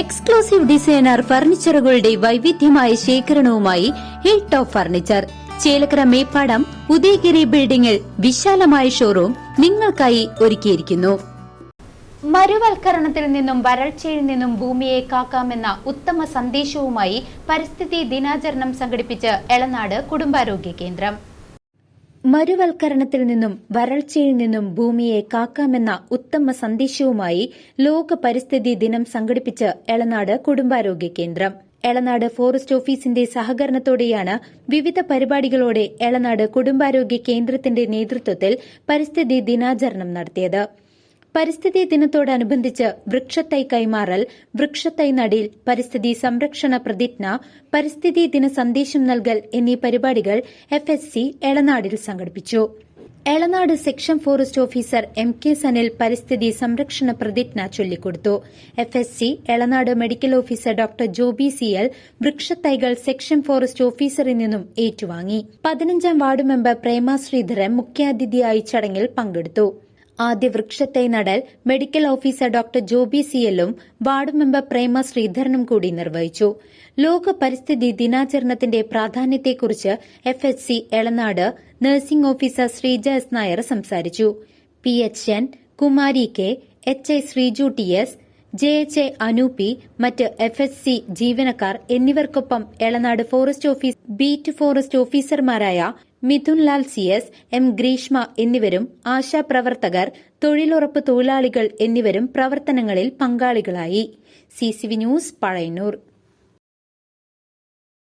Exclusive designer ഫർണിച്ചറുകളുടെ വൈവിധ്യമായ ശേഖരണവുമായി hill top furniture Chelakkara Meppadam Udayagiri ബിൽഡിംഗിൽ വിശാലമായ ഷോറൂം നിങ്ങൾക്കായി ഒരുക്കിയിരിക്കുന്നു. മരുവൽക്കരണത്തിൽ നിന്നും വരൾച്ചയിൽ നിന്നും ഭൂമിയെ കാക്കാമെന്ന ഉത്തമ സന്ദേശവുമായി പരിസ്ഥിതി ദിനാചരണം സംഘടിപ്പിച്ച് എളനാട് കുടുംബാരോഗ്യ കേന്ദ്രം. മരുവൽക്കരണത്തിൽ നിന്നും വരൾച്ചയിൽ നിന്നും ഭൂമിയെ കാക്കാമെന്ന ഉത്തമ സന്ദേശവുമായി ലോക പരിസ്ഥിതി ദിനം സംഘടിപ്പിച്ച് എളനാട് കുടുംബാരോഗ്യ കേന്ദ്രം. എളനാട് ഫോറസ്റ്റ് ഓഫീസിന്റെ സഹകരണത്തോടെയാണ് വിവിധ പരിപാടികളോടെ എളനാട് കുടുംബാരോഗ്യ കേന്ദ്രത്തിന്റെ നേതൃത്വത്തിൽ പരിസ്ഥിതി ദിനാചരണം നടത്തിയത്. പരിസ്ഥിതി ദിനത്തോടനുബന്ധിച്ച് വൃക്ഷത്തൈ കൈമാറൽ വൃക്ഷത്തൈ നടീൽ പരിസ്ഥിതി സംരക്ഷണ പ്രതിജ്ഞ പരിസ്ഥിതി ദിന സന്ദേശം നൽകൽ എന്നീ പരിപാടികൾ എഫ് എസ് സി എളനാടിൽ സംഘടിപ്പിച്ചു. Elanad section forest officer M K Sanil പരിസ്ഥിതി സംരക്ഷണ പ്രതിജ്ഞ ചൊല്ലിക്കൊടുത്തു. F S C Elanad medical officer doctor Joby C L വൃക്ഷത്തൈകൾ section forest ഓഫീസറിൽ നിന്നും ഏറ്റുവാങ്ങി. പതിനഞ്ചാം വാർഡ് മെമ്പർ പ്രേമ ശ്രീധരൻ മുഖ്യാതിഥിയായി ചടങ്ങിൽ പങ്കെടുത്തു. ആദ്യ വൃക്ഷത്തെ നടൽ മെഡിക്കൽ ഓഫീസർ ഡോക്ടർ ജോബി സിയലും വാർഡ് മെമ്പർ പ്രേമ ശ്രീധരനും കൂടി നിർവഹിച്ചു. ലോക പരിസ്ഥിതി ദിനാചരണത്തിന്റെ പ്രാധാന്യത്തെക്കുറിച്ച് F H C Elanad nursing officer Sreeja S Nair സംസാരിച്ചു. P H N Kumari K H I Sreeju T S J H A അനൂപി മറ്റ് എഫ് എസ് സി ജീവനക്കാർ എന്നിവർക്കൊപ്പം Elanad forest office beat forest ഓഫീസർമാരായ Mithun Lal C S M Greeshma എന്നിവരും ആശാപ്രവർത്തകർ തൊഴിലുറപ്പ് തൊഴിലാളികൾ എന്നിവരും പ്രവർത്തനങ്ങളിൽ പങ്കാളികളായി. C news Pazhayannur.